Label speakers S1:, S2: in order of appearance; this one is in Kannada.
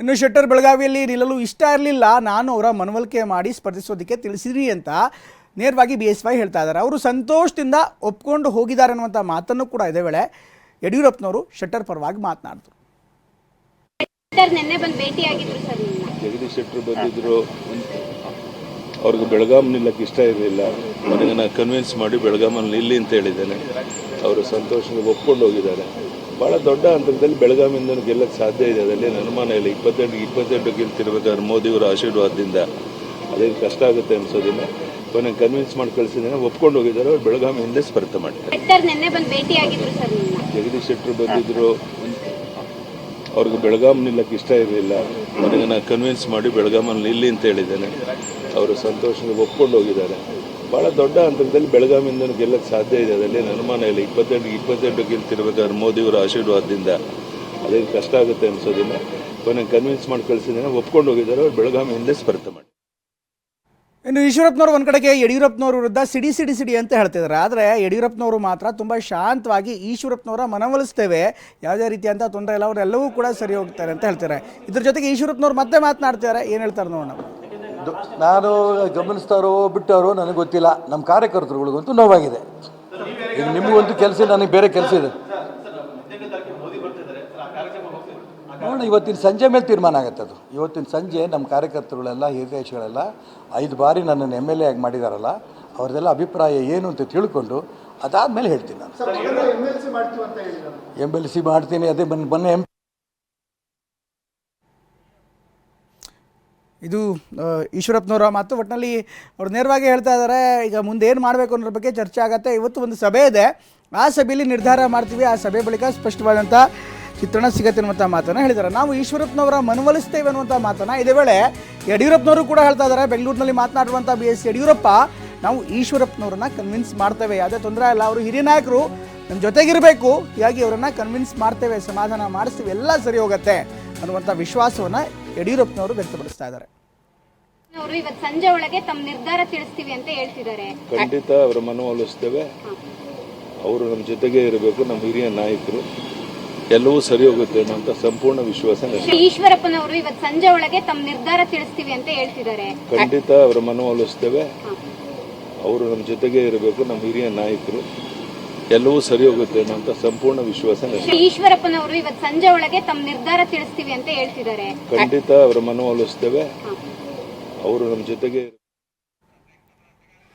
S1: ಇನ್ನು ಶೆಟ್ಟರ್ ಬೆಳಗಾವಿಯಲ್ಲಿ ನಿಲ್ಲಲು ಇಷ್ಟ ಇರಲಿಲ್ಲ. ನಾನು ಅವರ ಮನವೊಲಿಕೆ ಮಾಡಿ ಸ್ಪರ್ಧಿಸೋದಕ್ಕೆ ತಿಳಿಸಿರಿ ಅಂತ ನೇರವಾಗಿ ಬಿ ಎಸ್ ವೈ ಹೇಳ್ತಾ ಇದ್ದಾರೆ. ಅವರು ಸಂತೋಷದಿಂದ ಒಪ್ಕೊಂಡು ಹೋಗಿದ್ದಾರೆ ಅನ್ನುವಂಥ ಮಾತನ್ನು ಕೂಡ ಇದೇ ವೇಳೆ ಯಡಿಯೂರಪ್ಪನವರು ಶೆಟ್ಟರ್ ಪರವಾಗಿ ಮಾತನಾಡಿದರು.
S2: ಜಗದೀಶ್ ಶೆಟ್ಟರು ಬಂದಿದ್ರು ಅವ್ರಿಗೆ ಬೆಳಗಾಂ ನಿಲ್ಲಕ್ಕೆ ಇಷ್ಟ ಇರಲಿಲ್ಲ. ನನಗೆ ನಾನು ಕನ್ವಿನ್ಸ್ ಮಾಡಿ ಬೆಳಗಾಮಲ್ಲಿ ನಿಲ್ಲಿ ಅಂತ ಹೇಳಿದ್ದೇನೆ. ಅವರು ಸಂತೋಷದಿಂದ ಒಪ್ಕೊಂಡು ಹೋಗಿದ್ದಾರೆ. ಭಾಳ ದೊಡ್ಡ ಹಂತದಲ್ಲಿ ಬೆಳಗಾವಿಯಿಂದ ಗೆಲ್ಲಕ್ಕೆ ಸಾಧ್ಯ ಇದೆ. ಅದರಲ್ಲಿ ಅನುಮಾನ ಇಲ್ಲ. ಇಪ್ಪತ್ತೆಂಟು ಇಪ್ಪತ್ತೆಂಟು ಗೆಲ್ತಿರ್ಬೇಕಾದ್ರೆ ಮೋದಿಯವರ ಆಶೀರ್ವಾದದಿಂದ. ಅದೇನು ಕಷ್ಟ ಆಗುತ್ತೆ ಅನ್ಸೋದಿಲ್ಲ. ಕೊನೆ ಕನ್ವಿನ್ಸ್ ಮಾಡಿ ಕಳಿಸಿದ್ದೇನೆ. ಒಪ್ಕೊಂಡು ಹೋಗಿದ್ದಾರೆ. ಅವ್ರು ಬೆಳಗಾವಿಯಿಂದ ಸ್ಪರ್ಧೆ
S3: ಮಾಡ್ತಾರೆ.
S2: ಜಗದೀಶ್ ಶೆಟ್ಟರು ಬಂದಿದ್ರು. ಅವ್ರಿಗೆ ಬೆಳಗಾಂ ನಿಲ್ಲಕ್ಕೆ ಇಷ್ಟ ಇರಲಿಲ್ಲ. ನನಗೆ ನಾನು ಕನ್ವಿನ್ಸ್ ಮಾಡಿ ಬೆಳಗಾಮಲ್ಲಿ ಇಲ್ಲಿ ಅಂತ ಹೇಳಿದ್ದೇನೆ. ಅವರು ಸಂತೋಷದಿಂದ ಒಪ್ಕೊಂಡು ಹೋಗಿದ್ದಾರೆ. ಭಾಳ ದೊಡ್ಡ ಹಂತದಲ್ಲಿ ಬೆಳಗಾವಿಯಿಂದ ಗೆಲ್ಲಕ್ಕೆ ಸಾಧ್ಯ ಇದೆ. ಅದರಲ್ಲಿ ಅನುಮಾನ ಇಲ್ಲ. ಇಪ್ಪತ್ತೆಂಟು ಇಪ್ಪತ್ತೆಂಟು ಗೆಲ್ತಿರ್ಬೇಕಾದ್ರೆ ಮೋದಿಯವರ ಆಶೀರ್ವಾದದಿಂದ. ಅದೇನು ಕಷ್ಟ ಆಗುತ್ತೆ ಅನ್ಸೋದಿಲ್ಲ. ಕೊನೆಗೆ ಕನ್ವಿನ್ಸ್ ಮಾಡಿ ಕಳಿಸಿದ್ದೇನೆ. ಒಪ್ಕೊಂಡು ಹೋಗಿದ್ದಾರೆ. ಅವ್ರು ಬೆಳಗಾವಿ ಹಿಂದೆ ಸ್ಪರ್ಧೆ ಮಾಡಿ.
S1: ಇನ್ನು ಈಶ್ವರಪ್ಪನವರು ಒಂದ್ ಕಡೆಗೆ, ಯಡಿಯೂರಪ್ಪನವ್ರ ವಿರುದ್ಧ ಸಿಡಿ ಸಿಡಿ ಸಿಡಿ ಅಂತ ಹೇಳ್ತಿದ್ದಾರೆ. ಆದರೆ ಯಡಿಯೂರಪ್ಪನವರು ಮಾತ್ರ ತುಂಬ ಶಾಂತವಾಗಿ ಈಶ್ವರಪ್ಪನವರ ಮನವೊಲಿಸ್ತೇವೆ. ಯಾವುದೇ ರೀತಿಯಂಥ ತೊಂದರೆ ಇಲ್ಲ. ಅವರೆಲ್ಲವೂ ಕೂಡ ಸರಿ ಹೋಗ್ತಾರೆ ಅಂತ ಹೇಳ್ತಾರೆ. ಇದ್ರ ಜೊತೆಗೆ ಈಶ್ವರಪ್ಪನವ್ರು ಮತ್ತೆ ಮಾತನಾಡ್ತಾರೆ ಏನು ಹೇಳ್ತಾರೆ ನೋಡೋಣ.
S4: ನಾನು ಗಮನಿಸ್ತಾರೋ ಬಿಟ್ಟಾರೋ ನನಗೆ ಗೊತ್ತಿಲ್ಲ. ನಮ್ಮ ಕಾರ್ಯಕರ್ತರುಗಳಿಗಂತೂ ನೋವಾಗಿದೆ. ಈಗ ನಿಮಗಂತೂ ಕೆಲಸ ನನಗೆ ಬೇರೆ ಕೆಲಸ ಇದೆ. ನೋಡಿ ಇವತ್ತಿನ ಸಂಜೆ ಮೇಲೆ ತೀರ್ಮಾನ ಆಗುತ್ತೆ ಅದು. ಇವತ್ತಿನ ಸಂಜೆ ನಮ್ಮ ಕಾರ್ಯಕರ್ತರುಗಳೆಲ್ಲ ಹಿರಿಯೇಶಗಳೆಲ್ಲ ಐದು ಬಾರಿ ನನ್ನನ್ನು ಎಂ ಎಲ್ ಎ ಆಗಿ ಮಾಡಿದಾರಲ್ಲ ಅವ್ರದ್ದೆಲ್ಲ ಅಭಿಪ್ರಾಯ ಏನು ಅಂತ ತಿಳ್ಕೊಂಡು ಅದಾದಮೇಲೆ ಹೇಳ್ತೀನಿ ನಾನು. ಎಂ ಎಲ್ ಸಿ ಮಾಡ್ತೀನಿ ಅದೇ ಬನ್ನಿ ಬನ್ನಿ ಎಂ
S1: ಇದು ಈಶ್ವರಪ್ಪನವರ ಮಾತು. ಒಟ್ಟಿನಲ್ಲಿ ಅವ್ರು ನೇರವಾಗಿ ಹೇಳ್ತಾ ಇದ್ದಾರೆ ಈಗ ಮುಂದೆ ಏನು ಮಾಡಬೇಕು ಅನ್ನೋದ್ರ ಬಗ್ಗೆ ಚರ್ಚೆ ಆಗುತ್ತೆ. ಇವತ್ತು ಒಂದು ಸಭೆ ಇದೆ. ಆ ಸಭೆಯಲ್ಲಿ ನಿರ್ಧಾರ ಮಾಡ್ತೀವಿ. ಆ ಸಭೆ ಬಳಿಕ ಸ್ಪಷ್ಟವಾದಂಥ ಚಿತ್ರಣ ಸಿಗತ್ತೆ ಅನ್ನುವಂಥ ಮಾತನ್ನು ಹೇಳಿದ್ದಾರೆ. ನಾವು ಈಶ್ವರಪ್ಪನವರ ಮನವೊಲಿಸ್ತೇವೆ ಅನ್ನುವಂಥ ಮಾತನ್ನು ಇದೇ ವೇಳೆ ಯಡಿಯೂರಪ್ಪನವರು ಕೂಡ ಹೇಳ್ತಾ ಇದ್ದಾರೆ ಬೆಂಗಳೂರಿನಲ್ಲಿ ಮಾತನಾಡುವಂಥ ಬಿ ಎಸ್ ಯಡಿಯೂರಪ್ಪ, ನಾವು ಈಶ್ವರಪ್ಪನವ್ರನ್ನ ಕನ್ವಿನ್ಸ್ ಮಾಡ್ತೇವೆ. ಯಾವುದೇ ತೊಂದರೆ ಇಲ್ಲ. ಅವರು ಹಿರಿಯ ನಾಯಕರು. ನಮ್ಮ ಜೊತೆಗಿರಬೇಕು. ಹೀಗಾಗಿ ಅವರನ್ನು ಕನ್ವಿನ್ಸ್ ಮಾಡ್ತೇವೆ. ಸಮಾಧಾನ ಮಾಡಿಸ್ತೀವಿ. ಎಲ್ಲ ಸರಿ ಹೋಗುತ್ತೆ ಅನ್ನುವಂಥ ವಿಶ್ವಾಸವನ್ನು ಯಡಿಯೂರಪ್ಪನವರು ವ್ಯಕ್ತಪಡಿಸ್ತಾ ಇದ್ದಾರೆ.
S3: ಅವರು ಇವತ್ತು ಸಂಜೆ ಒಳಗೆ ತಮ್ಮ ನಿರ್ಧಾರ ತಿಳಿಸ್ತೀವಿ ಅಂತ ಹೇಳ್ತಿದ್ದಾರೆ.
S2: ಖಂಡಿತ ಅವರ ಮನವೊಲಿಸ್ತೇವೆ ಅವರು ನಮ್ಮ ಜೊತೆಗೆ ಇರಬೇಕು ನಮ್ಮ ಹಿರಿಯ ನಾಯಕರು. ಎಲ್ಲವೂ ಸರಿ ಹೋಗುತ್ತೆ ಅನ್ನೋಂಥ ಸಂಪೂರ್ಣ ವಿಶ್ವಾಸ
S3: ಈಶ್ವರಪ್ಪನವರು ಇವತ್ತು ಸಂಜೆ ಒಳಗೆ ತಮ್ಮ ನಿರ್ಧಾರ ತಿಳಿಸ್ತೀವಿ ಅಂತ ಹೇಳ್ತಿದ್ದಾರೆ.
S2: ಖಂಡಿತ ಅವರ ಮನವೊಲಿಸ್ತೇವೆ ಅವರು ನಮ್ಮ ಜೊತೆಗೆ ಇರಬೇಕು ನಮ್ಮ ಹಿರಿಯ ನಾಯಕರು. ಎಲ್ಲವೂ ಸರಿ ಹೋಗುತ್ತೆ ಅನ್ನೋ ಸಂಪೂರ್ಣ ವಿಶ್ವಾಸ
S3: ಈಶ್ವರಪ್ಪನವರು ಇವತ್ತು ಸಂಜೆ ಒಳಗೆ ತಮ್ಮ ನಿರ್ಧಾರ ತಿಳಿಸ್ತೀವಿ ಅಂತ ಹೇಳ್ತಿದ್ದಾರೆ.
S2: ಖಂಡಿತ ಅವರ ಮನವೊಲಿಸ್ತೇವೆ. ಅವರು ನಮ್ಮ ಜೊತೆಗೆ